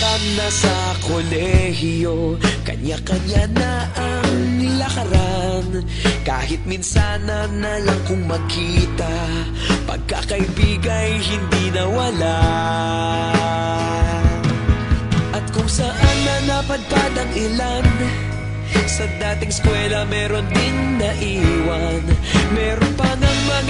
Nagkawatakan na sa kolehiyo Kanya-kanya na ang lakaran. Kahit minsan na lang kung magkita Pagkakaibigay hindi nawala. At kung saan na napadpad ang ilan sa dating eskwela meron din naiwan. Meron pa ng mga